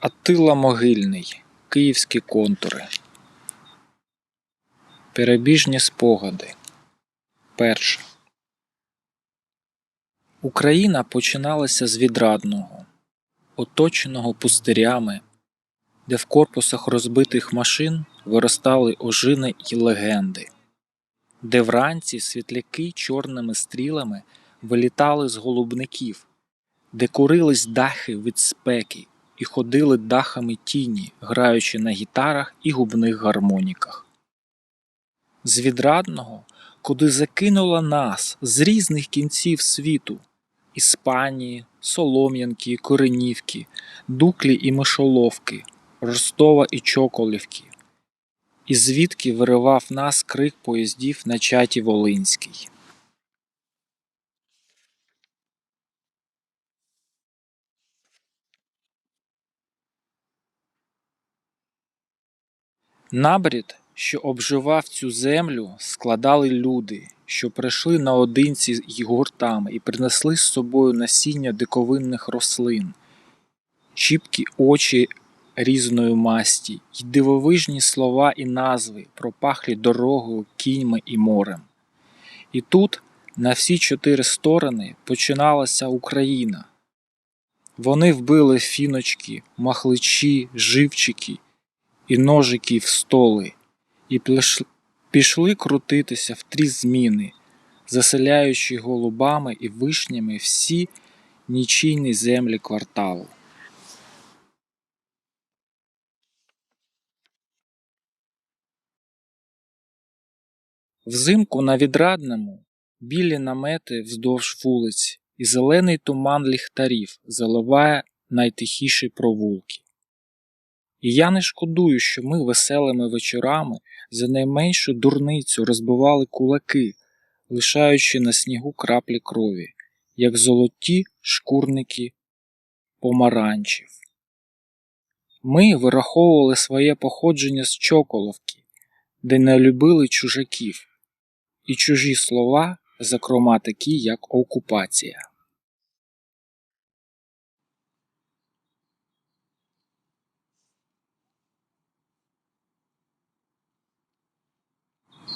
Аттила Могильний. Київські контури. Перебіжні спогади. Перше. Україна починалася з відрадного, оточеного пустирями, де в корпусах розбитих машин виростали ожини й легенди, де вранці світляки чорними стрілами вилітали з голубників, де курились дахи від спеки і ходили дахами тіні, граючи на гітарах і губних гармоніках. З відрадного, куди закинула нас з різних кінців світу Іспанії, Солом'янки, Коренівки, Дуклі і Мишоловки, Ростова і Чоколівки. І звідки виривав нас крик поїздів на чаті Волинській. Набрід, що обживав цю землю, складали люди, що прийшли наодинці й гуртами і принесли з собою насіння диковинних рослин, чіпкі очі різної масті, й дивовижні слова і назви, пропахлі дорогою, кіньми і морем. І тут, на всі чотири сторони, починалася Україна. Вони вбили фіночки, махличі, живчики і ножики в столи, і пішли крутитися в три зміни, заселяючи голубами і вишнями всі нічийні землі кварталу. Взимку на відрадному білі намети вздовж вулиць і зелений туман ліхтарів заливає найтихіші провулки. І я не шкодую, що ми веселими вечорами за найменшу дурницю розбивали кулаки, лишаючи на снігу краплі крові, як золоті шкурники помаранчів. Ми вираховували своє походження з Чоколовки, де не любили чужаків, і чужі слова, зокрема такі, як окупація.